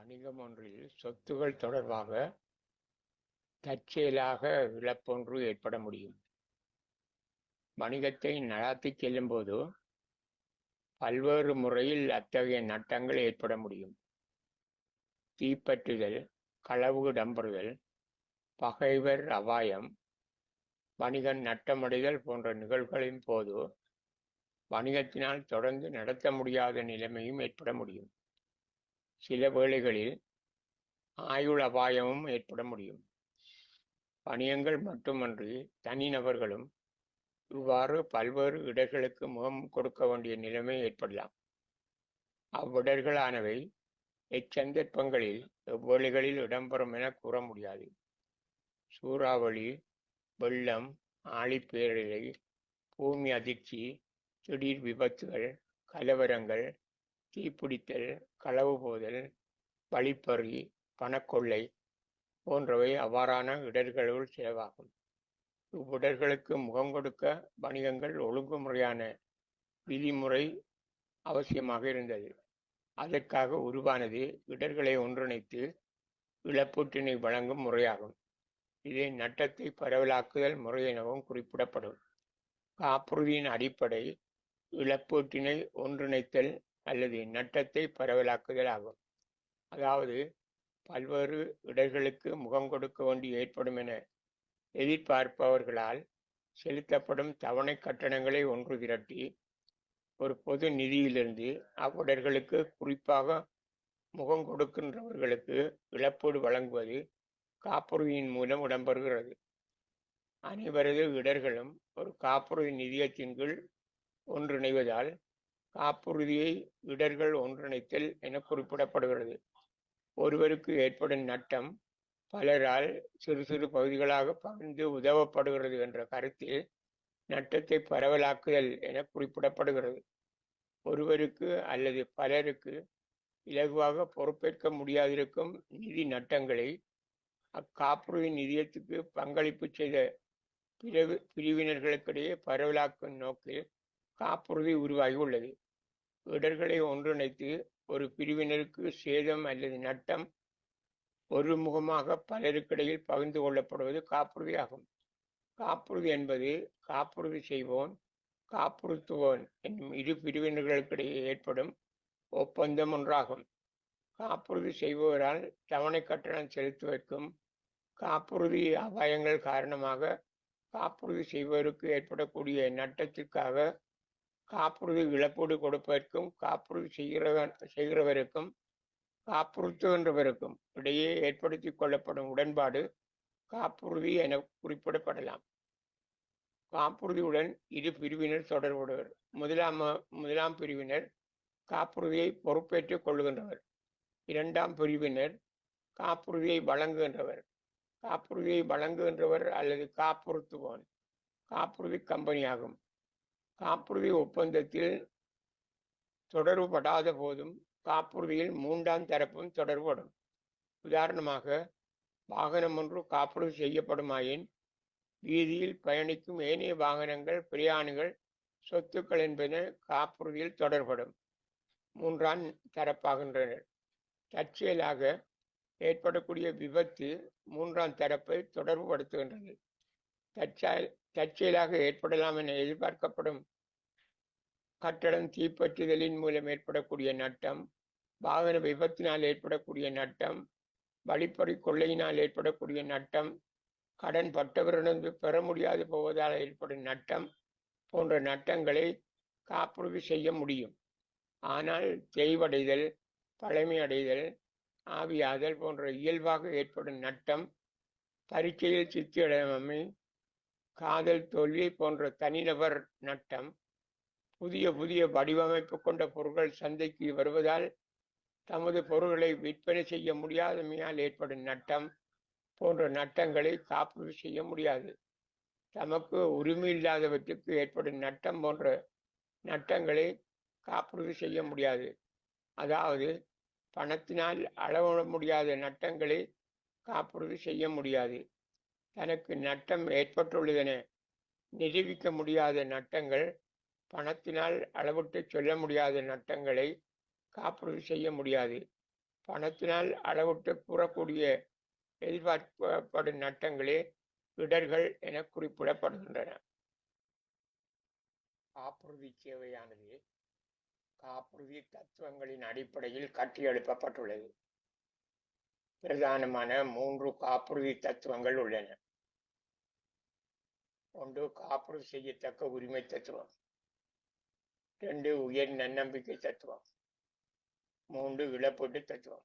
வணிகம் ஒன்றில் சொத்துகள் தொடர்பாக தற்செயலாக இழப்பொன்று ஏற்பட முடியும். வணிகத்தை நடாத்திச் செல்லும்போது பல்வேறு முறையில் அத்தகைய நட்டங்கள் ஏற்பட முடியும். தீப்பற்றுதல், களவு இடம்பெறுதல், பகைவர் அபாயம், வணிகன் நட்டமடைதல் போன்ற நிகழ்வுகளின் போது வணிகத்தினால் தொடர்ந்து நடத்த முடியாத நிலைமையும் ஏற்பட முடியும். சில வேளைகளில் ஆயுள் அபாயமும் ஏற்பட முடியும். பணியங்கள் மட்டுமன்றி தனிநபர்களும் இவ்வாறு பல்வேறு இடர்களுக்கு முகம் கொடுக்க வேண்டிய நிலைமை ஏற்படலாம். அவ்விடர்களானவை இச்சந்தர்ப்பங்களில் எவ்வேளைகளில் இடம்பெறும் என கூற முடியாது. சூறாவளி, வெள்ளம், ஆழிப்பேரலை, பூமி அதிர்ச்சி, திடீர் விபத்துகள், கலவரங்கள், தீப்பிடித்தல், களவு போதல், வழிப்பறி, பணக்கொள்ளை போன்றவை அவ்வாறான இடர்களுள் சிலவாகும். இவ்விடர்களுக்கு முகம் கொடுக்க வணிகங்கள் ஒழுங்குமுறையான விதிமுறை அவசியமாக இருந்தது. அதற்காக உருவானது இடர்களை ஒன்றிணைத்து இழப்பீட்டினை வழங்கும் முறையாகும். இதை நட்டத்தை பரவலாக்குதல் முறை எனவும் குறிப்பிடப்படும். காப்புறுதியின் அடிப்படை இழப்பீட்டினை ஒன்றிணைத்தல் அல்லது நட்டத்தை பரவலாக்குதல் ஆகும். அதாவது பல்வேறு இடர்களுக்கு முகம் கொடுக்க வேண்டி ஏற்படும் என எதிர்பார்ப்பவர்களால் செலுத்தப்படும் தவணைக் கட்டணங்களை ஒன்று திரட்டி ஒரு பொது நிதியிலிருந்து அவ்விடர்களுக்கு குறிப்பாக முகங்கொடுக்கின்றவர்களுக்கு இழப்பீடு வழங்குவது காப்புறுதியின் மூலம் இடம்பெறுகிறது. அனைவரது இடர்களும் ஒரு காப்புறுதி நிதியத்தின் கீழ் ஒன்றிணைவதால் காப்புறுதியை இடர்கள் ஒன்றிணைத்தல் என குறிப்பிடப்படுகிறது. ஒருவருக்கு ஏற்படும் நட்டம் பலரால் சிறு சிறு பகுதிகளாக பகிர்ந்து உதவப்படுகிறது என்ற கருத்தில் நட்டத்தை பரவலாக்குதல் என குறிப்பிடப்படுகிறது. ஒருவருக்கு அல்லது பலருக்கு இலகுவாக பொறுப்பேற்க முடியாதிருக்கும் நிதி நட்டங்களை அக்காப்புறுதி நிதியத்துக்கு பங்களிப்பு செய்த பிரிவு பிரிவினர்களுக்கிடையே பரவலாக்கும் நோக்கில் காப்புறுதி உருவாகி உள்ளது இடர்களை ஒன்றிணைத்து ஒரு பிரிவினருக்கு சேதம் அல்லது நட்டம் ஒருமுகமாக பலருக்கிடையில் பகிர்ந்து கொள்ளப்படுவது காப்புறுதியாகும். காப்புறுதி என்பது காப்புறுதி செய்வோன், காப்புறுத்துவோன் என்னும் இரு பிரிவினர்களுக்கிடையே ஏற்படும் ஒப்பந்தம் ஒன்றாகும். காப்புறுதி செய்பவரால் தவணைக் கட்டணம் செலுத்துவதற்கும் காப்புறுதி அபாயங்கள் காரணமாக காப்புறுதி செய்பவருக்கு ஏற்படக்கூடிய நட்டத்திற்காக காப்புறுதி இழப்பீடு கொடுப்பதற்கும் காப்புறுதி செய்கிறவன் செய்கிறவருக்கும் காப்புறுத்துகின்றவருக்கும் இடையே ஏற்படுத்தி கொள்ளப்படும் உடன்பாடு காப்புறுதி என குறிப்பிடப்படலாம். காப்புறுதியுடன் இரு பிரிவினர் தொடர்புடையவர். முதலாம் முதலாம் பிரிவினர் காப்புறுதியை பொறுப்பேற்றுக் கொள்கின்றவர் இரண்டாம் பிரிவினர் காப்புறுதியை வழங்குகின்றவர். காப்புறுதியை வழங்குகின்றவர் அல்லது காப்புறுத்துவோன் காப்புறுதி கம்பெனியாகும். காப்புறுதி ஒப்பந்தத்தில் தொடர்புபடாத போதும் காப்புறுதியில் மூன்றாம் தரப்பும் தொடர்புபடும். உதாரணமாக வாகனம் ஒன்று காப்புறுதி செய்யப்படுமாயின் வீதியில் பயணிக்கும் ஏனைய வாகனங்கள், பிரயாணிகள், சொத்துக்கள் என்பன காப்புறுதியில் தொடர்படும். மூன்றாம் தரப்பாகின்றனர். தற்செயலாக ஏற்படக்கூடிய விபத்து மூன்றாம் தரப்பை தொடர்புபடுத்துகின்றது. தற்செயல் தற்செயலாக ஏற்படலாம் என எதிர்பார்க்கப்படும் கட்டடம் தீப்பற்றுதலின் மூலம் ஏற்படக்கூடிய நட்டம், வாகன விபத்தினால் ஏற்படக்கூடிய நட்டம், வழிப்பறி கொள்ளையினால் ஏற்படக்கூடிய நட்டம், கடன் பட்டவரிடந்து பெற முடியாது போவதால் ஏற்படும் நட்டம் போன்ற நட்டங்களை காப்புறுதி செய்ய முடியும். ஆனால் தெய்வடைதல் பழமையடைதல், ஆவியாதல் போன்ற இயல்பாக ஏற்படும் நட்டம், பரீட்சையில் சித்தியடையாமை, காதல் தோல்வி போன்ற தனிநபர் நட்டம், புதிய புதிய வடிவமைப்பு கொண்ட பொருட்கள் சந்தைக்கு வருவதால் தமது பொருட்களை விற்பனை செய்ய முடியாதமையால் ஏற்படும் நட்டம் போன்ற நட்டங்களை காப்பீடு செய்ய முடியாது. தமக்கு உரிமையில்லாதவற்றுக்கு ஏற்படும் நட்டம் போன்ற நட்டங்களை காப்பீடு செய்ய முடியாது. அதாவது பணத்தினால் அளவிட முடியாத நட்டங்களை காப்புறுதி செய்ய முடியாது. தனக்கு நட்டம் ஏற்பட்டுள்ளதென நிரூபிக்க முடியாத நட்டங்கள், பணத்தினால் அளவிட்டு சொல்ல முடியாத நட்டங்களை காப்புறுதி செய்ய முடியாது. பணத்தினால் அளவிட்டு கூறக்கூடிய எதிர்பார்க்கப்படும் நட்டங்களே இடர்கள் என குறிப்பிடப்படுகின்றன. காப்புறுதி சேவையானது காப்புறுதி தத்துவங்களின் அடிப்படையில் கட்டியெழுப்பப்பட்டுள்ளது. பிரதானமான மூன்று காப்புறுதி தத்துவங்கள் உள்ளன. ஒன்று காப்புறு செய்யத்தக்க உரிமை தத்துவம். ரெண்டு உயர் நன்னம்பிக்கை தத்துவம். மூன்று இழப்பீட்டு தத்துவம்.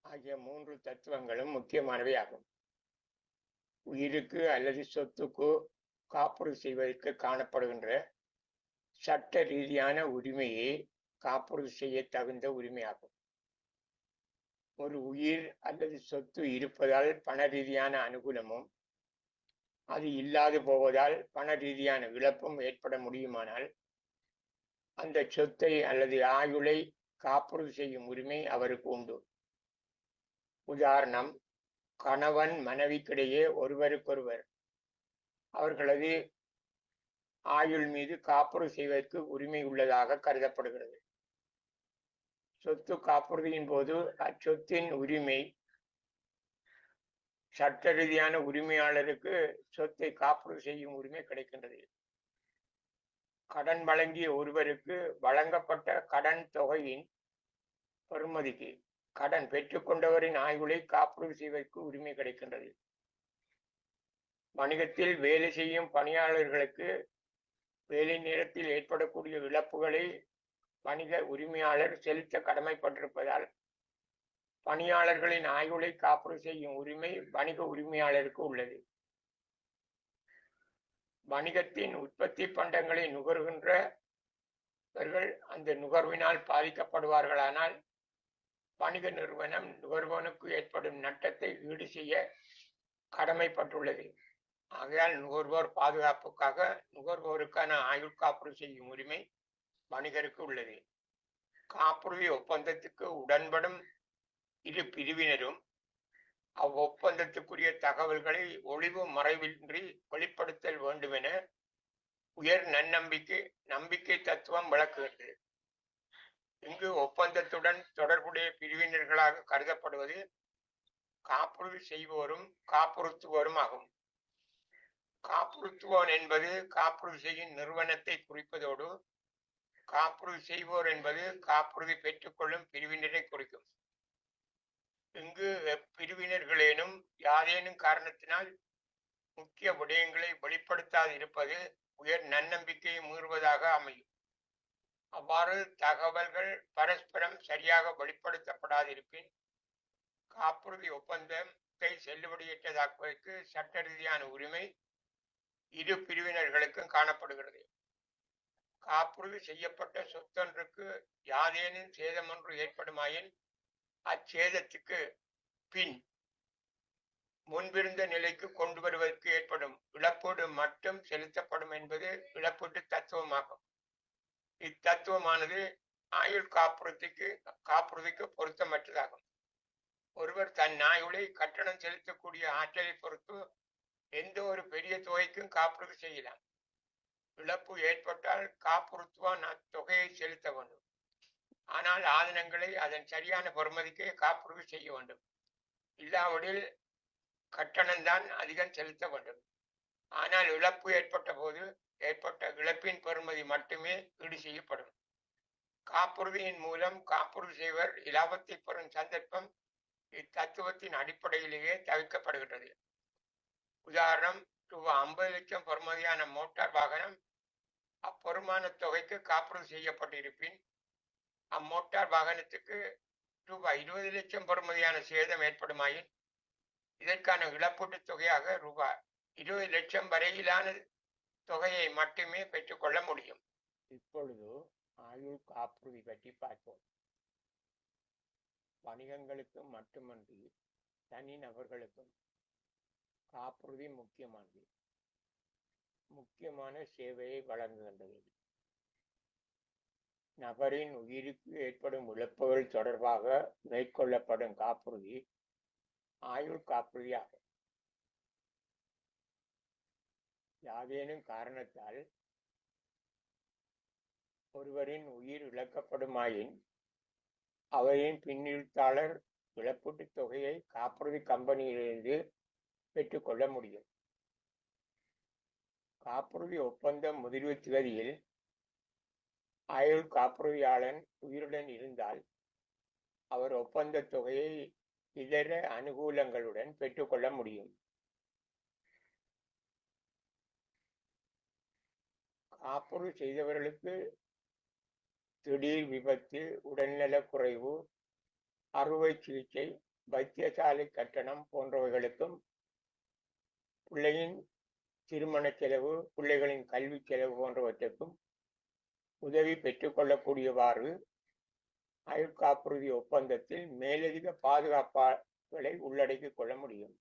ஆகிய மூன்று தத்துவங்களும் முக்கியமானவை ஆகும். உயிருக்கு அல்லது சொத்துக்கு காப்புறு செய்வதற்கு காணப்படுகின்ற சட்ட ரீதியான உரிமையே காப்புறுதி செய்ய தகுந்த உரிமையாகும். ஒரு உயிர் அல்லது சொத்து இருப்பதால் பண ரீதியான அனுகூலமும் அது இல்லாது போவதால் பண ரீதியான இழப்பும் ஏற்பட முடியுமானால் அந்த சொத்தை அல்லது ஆயுளை காப்புறுதி செய்யும் உரிமை அவருக்கு உண்டு. உதாரணம் கணவன் மனைவிக்கிடையே ஒருவருக்கொருவர் அவர்களது ஆயுள் மீது காப்புறுதி செய்வதற்கு உரிமை உள்ளதாக கருதப்படுகிறது. சொத்து காப்புறுதியின் போது அச்சொத்தின் உரிமை சட்ட ரீதியான உரிமையாளருக்கு சொத்தை காப்புறுதி செய்யும் உரிமை கிடைக்கின்றது. கடன் வழங்கிய ஒருவருக்கு வழங்கப்பட்ட கடன் தொகையின் பெறுமதிக்கு கடன் பெற்றுக்கொண்டவரின் ஆய்வுகளை காப்புறுதி செய்வதற்கு உரிமை கிடைக்கின்றது. வணிகத்தில் வேலை செய்யும் பணியாளர்களுக்கு வேலை நேரத்தில் ஏற்படக்கூடிய இழப்புகளை வணிக உரிமையாளர் செலுத்த கடமைப்பட்டிருப்பதால் பணியாளர்களின் ஆய்வுகளை காப்புறு செய்யும் உரிமை வணிக உரிமையாளருக்கு உள்ளது. வணிகத்தின் உற்பத்தி பண்டங்களை நுகர்கின்றவர்கள் அந்த நுகர்வினால் பாதிக்கப்படுவார்களானால் வணிக நிறுவனம் நுகர்வோனுக்கு ஏற்படும் நட்டத்தை ஈடு செய்ய கடமைப்பட்டுள்ளது. ஆகையால் நுகர்வோர் பாதுகாப்புக்காக நுகர்வோருக்கான ஆயுள் காப்புறு செய்யும் உரிமை வணிகருக்கு உள்ளது. காப்புறுதி ஒப்பந்தத்துக்கு உடன்படும் இரு பிரிவினரும் அவ்வொப்பந்தத்துக்குரிய தகவல்களை ஒளிவு மறைவின்றி வெளிப்படுத்தல் வேண்டுமென உயர் நன்னம்பிக்கை நம்பிக்கை தத்துவம் விளக்குகின்றது இங்கு ஒப்பந்தத்துடன் தொடர்புடைய பிரிவினர்களாக கருதப்படுவது காப்புறுதி செய்வோரும் காப்புறுத்துவோரும் ஆகும். காப்புறுத்துவோன் என்பது காப்புறுதி செய்யும் நிறுவனத்தை குறிப்பதோடு காப்புறுதி செய்வோர் என்பது காப்புறுதி பெற்றுக்கொள்ளும் பிரிவினரை குறிக்கும். இங்கு பிரிவினர்களேனும் யாரேனும் காரணத்தினால் முக்கிய விடயங்களை வெளிப்படுத்தாது இருப்பது உயர் நன்னம்பிக்கையை மீறுவதாக அமையும். அவ்வாறு தகவல்கள் பரஸ்பரம் சரியாக வெளிப்படுத்தப்படாதிருப்பின் காப்புறுதி ஒப்பந்தத்தை செல்லுபடியற்றதாக்குவதற்கு சட்ட ரீதியான உரிமை இரு பிரிவினர்களுக்கும் காணப்படுகிறது. காப்புறுதி செய்யப்பட்ட சொத்தொன்றுக்கு யாதேனும் சேதம் ஒன்று ஏற்படுமாயின் அச்சேதத்துக்கு பின் முன்பிருந்த நிலைக்கு கொண்டு வருவதற்கு ஏற்படும் இழப்பீடு மட்டும் செலுத்தப்படும் என்பது இழப்பீட்டு தத்துவமாகும். இத்தத்துவமானது ஆயுள் காப்புறுதிக்கு காப்புறுதிக்கு பொருத்தமற்றதாகும். ஒருவர் தன் ஆயுளை கட்டணம் செலுத்தக்கூடிய ஆற்றலை பொறுத்து எந்த ஒரு பெரிய தொகைக்கும் காப்புறுதி செய்யலாம். இழப்பு ஏற்பட்டால் காப்புறுத்துவான் அத்தொகையை செலுத்த வேண்டும். ஆனால் ஆதனங்களை அதன் சரியான பொறுமதிக்கு காப்புறுதி செய்ய வேண்டும். இல்லாவிடில் கட்டணம்தான் அதிகம் செலுத்த வேண்டும். ஆனால் இழப்பு ஏற்பட்ட போது ஏற்பட்ட இழப்பின் பெறுமதி மட்டுமே ஈடு செய்யப்படும். காப்புறுதியின் மூலம் காப்புறுதி செய்வர் இலாபத்தை பெறும் சந்தர்ப்பம் இத்தத்துவத்தின் அடிப்படையிலேயே தவிர்க்கப்படுகின்றது. உதாரணம் ரூபாய் ஐம்பது லட்சம் பெறுமதியான மோட்டார் வாகனம் அப்பெருமான தொகைக்கு காப்புறுதி செய்யப்பட்டிருப்பின் அம்மோட்டார் வாகனத்துக்கு ரூபாய் இருபது லட்சம் பெறுமதியான சேதம் ஏற்படுமாயின் இதற்கான இழப்பீட்டுத் தொகையாக ரூபாய் இருபது லட்சம் வரையிலான தொகையை மட்டுமே பெற்றுக்கொள்ள முடியும். இப்பொழுது ஆயுள் காப்புறுதி பற்றி பார்ப்போம். வணிகங்களுக்கு மட்டுமன்றி தனி நபர்களுக்கும் காப்புறுதி முக்கியமானது. முக்கியமான சேவையை வழங்குகின்றது. நபரின் உயிருக்கு ஏற்படும் இழப்புகள் தொடர்பாக மேற்கொள்ளப்படும் காப்புறுதி ஆயுள் காப்புறுதியாகும். யாதேனும் காரணத்தால் ஒருவரின் உயிர் இழக்கப்படுமாயின் அவையின் பின்னெழுத்தாளர் இழப்பீட்டுத் தொகையை காப்புறுதி கம்பெனியிலிருந்து பெற்றுக்கொள்ள முடியும். காப்புறுதி ஒப்பந்தம் முதிர்வு திகதியில் அயல் காப்புறுதியாளன் உயிருடன் இருந்தால் அவர் ஒப்பந்த தொகையை இதர அனுகூலங்களுடன் பெற்றுக்கொள்ள முடியும். காப்புறுதி செய்தவர்களுக்கு திடீர் விபத்து உடல்நலக் குறைவு அறுவை சிகிச்சை வைத்தியசாலை கட்டணம் போன்றவைகளுக்கும் பிள்ளையின் திருமண செலவு பிள்ளைகளின் கல்வி செலவு போன்றவற்றுக்கும் உதவி பெற்றுக்கொள்ளக்கூடியவாறு ஆயுட்காப்புறுதி ஒப்பந்தத்தில் மேலதிக பாதுகாப்புகளை உள்ளடக்கிக் கொள்ள முடியும்.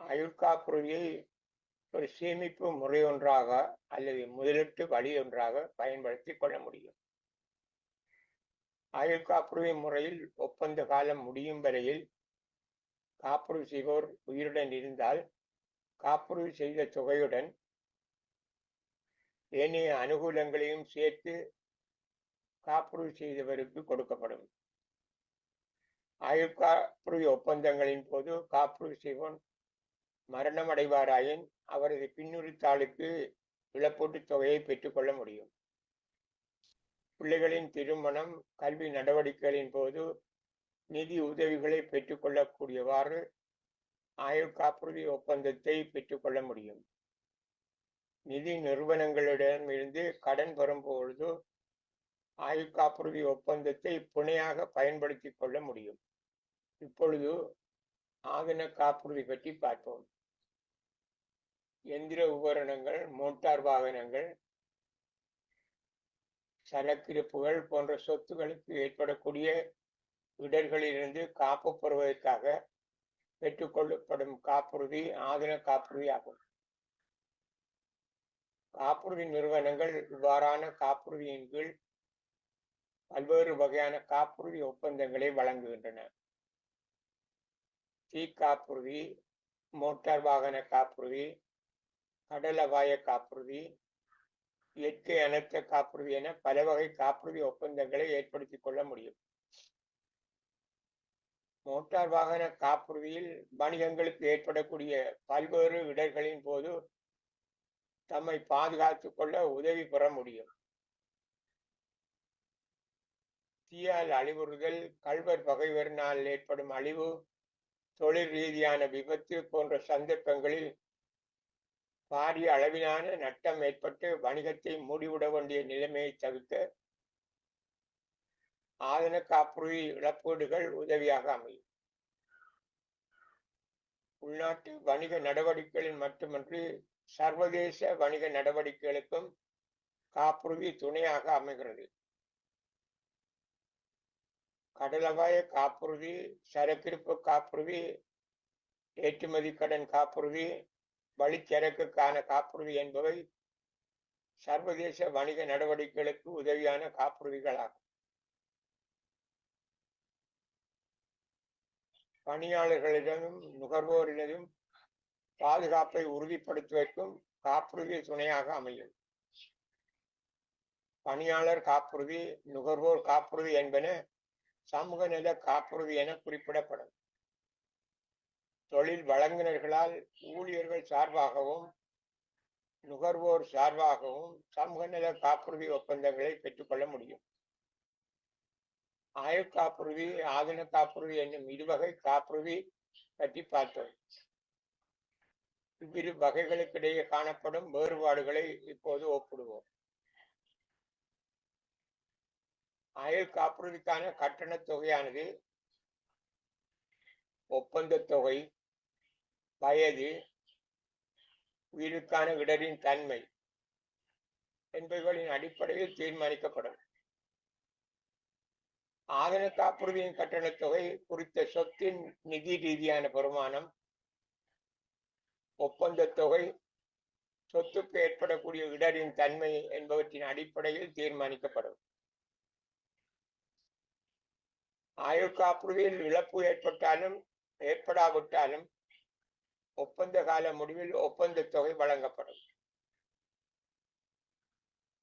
ஆயுட்காப்புறுதியை ஒரு சேமிப்பு முறை ஒன்றாக அல்லது முதலீட்டு வழி ஒன்றாக பயன்படுத்திக் கொள்ள முடியும். ஆயுள் காப்புறுதி முறையில் ஒப்பந்த காலம் முடியும் வரையில் காப்புறுதி செய்வோர் உயிருடன் இருந்தால் காப்புறுதி செய்த தொகையுடன் ஏனைய அனுகூலங்களையும் சேர்த்து காப்புறுதி செய்தவருக்கு கொடுக்கப்படும். ஆயுட்காப்புறுதி ஒப்பந்தங்களின் போது காப்புறுதி செய்வோன் மரணம் அடைவாராயின் அவரது பின்னுரித்தாளுக்கு இழப்பீட்டுத் தொகையை பெற்றுக்கொள்ள முடியும். பிள்ளைகளின் திருமணம் கல்வி நடவடிக்கைகளின் போது நிதி உதவிகளை பெற்றுக்கொள்ளக்கூடியவாறு ஆயுள் காப்புறுதி ஒப்பந்தத்தை பெற்றுக்கொள்ள முடியும். நிதி நிறுவனங்களிடமிருந்து கடன் பெறும்பொழுது ஆயுள் காப்புறுதி ஒப்பந்தத்தை புனையாக பயன்படுத்திக் கொள்ள முடியும். இப்பொழுது ஆதன காப்புறுதி பற்றி பார்ப்போம். எந்திர உபகரணங்கள் மோட்டார் வாகனங்கள் சரக்கிருப்புகள் போன்ற சொத்துகளுக்கு ஏற்படக்கூடிய இடர்களிலிருந்து காப்பு பெறுவதற்காக பெற்றுக்கொள்ளப்படும் காப்புறுதி ஆதன காப்புறுதி ஆகும். காப்புறுதி நிறுவனங்கள் இவ்வாறான காப்புறுதியின் கீழ் பல்வேறு வகையான காப்புறுதி ஒப்பந்தங்களை வழங்குகின்றன. தீ காப்புறுதி மோட்டார் வாகன காப்புறுதி கடல் அபாய காப்புறுதி இயற்கை அனர்த்த காப்புறுதி என பல வகை காப்புறுதி ஒப்பந்தங்களை ஏற்படுத்திக் கொள்ள முடியும். மோட்டார் வாகன காப்புறுதியில் வணிகங்களுக்கு ஏற்படக்கூடிய பல்வேறு இடர்களின் போது தம்மை பாதுகாத்துக் கொள்ள உதவி பெற முடியும். தீயால் அழிவுறுதல் கல்வர் பகைவரினால் ஏற்படும் அழிவு தொழில் ரீதியான விபத்து போன்ற சந்தர்ப்பங்களில் பாரிய அளவிலான நட்டம் ஏற்பட்டு வணிகத்தை மூடிவிட வேண்டிய நிலைமையை தவிர்க்க ஆதன காப்புறுதி இழப்பீடுகள் உதவியாக அமையும். உள்நாட்டு வணிக நடவடிக்கைகளில் மட்டுமன்றி சர்வதேச வணிக நடவடிக்கைகளுக்கும் காப்புறுதி துணையாக அமைகிறது. கடலவாய காப்புறுதி சரக்கிருப்பு காப்புறுதி ஏற்றுமதி கடன் காப்புறுதி வழிச்சரக்குக்கான காப்புறுதி என்பவை சர்வதேச வணிக நடவடிக்கைகளுக்கு உதவியான காப்புறுதிகளாகும். பணியாளர்களிடமும் நுகர்வோரிடமும் பாதுகாப்பை உறுதிப்படுத்துவதற்கும் காப்புறுதி துணையாக அமையும். பணியாளர் காப்புறுதி நுகர்வோர் காப்புறுதி என்பன சமூக நல காப்புறுதி என குறிப்பிடப்படும். தொழில் வழங்குனர்களால் ஊழியர்கள் சார்பாகவும் நுகர்வோர் சார்பாகவும் சமூக நல காப்புறுதி ஒப்பந்தங்களை பெற்றுக்கொள்ள முடியும். ஆயுள் காப்புறுதி ஆதின காப்புறுதி என்னும் இருவகை காப்புறுதி பற்றி பார்த்தோம். இவ்விரு வகைகளுக்கிடையே காணப்படும் வேறுபாடுகளை இப்போது ஒப்பிடுவோம். ஆயுள் காப்புறுதிக்கான கட்டணத் தொகையானது ஒப்பந்த தொகை வயது உயிருக்கான இடரின் தன்மை என்பவைகளின் அடிப்படையில் தீர்மானிக்கப்படும். ஆதன காப்புறுதியின் கட்டணத் தொகை குறித்த சொத்தின் நிதி ரீதியான வருமானம் ஒப்பந்த தொகை சொத்துக்கு ஏற்படக்கூடிய இடரின் தன்மை என்பவற்றின் அடிப்படையில் தீர்மானிக்கப்படும். ஆயுள் காப்புறுதியில் இழப்பு ஏற்பட்டாலும் ஏற்படாவிட்டாலும் ஒப்பந்த கால முடிவில் ஒப்பந்த தொகை வழங்கப்படும்.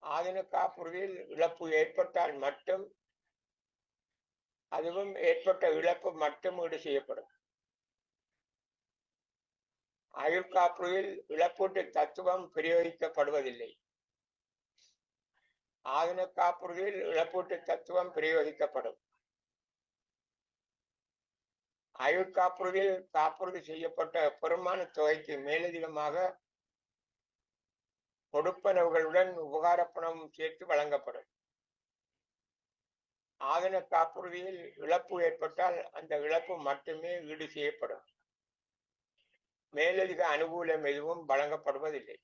ஆதன காப்புறுதியில் இழப்பு ஏற்பட்டால் மட்டும் அதுவும் ஏற்பட்ட இழப்பு மட்டும் ஈடு செய்யப்படும். ஆயுள் காப்புறுதியில் இழப்பீட்டு தத்துவம் பிரயோகிக்கப்படுவதில்லை. ஆதன காப்புறுதியில் இழப்பீட்டு தத்துவம் பிரயோகிக்கப்படும். ஆயுள் காப்புறுதியில் காப்புறுதி செய்யப்பட்ட பெருமான தொகைக்கு மேலதிகமாக கொடுப்பனவுகளுடன் உபகார சேர்த்து வழங்கப்படும். ஆதன காப்புறுதியில் இழப்பு ஏற்பட்டால் அந்த இழப்பு மட்டுமே ஈடு செய்யப்படும். மேலதிக அனுகூலம் எதுவும் வழங்கப்படுவதில்லை.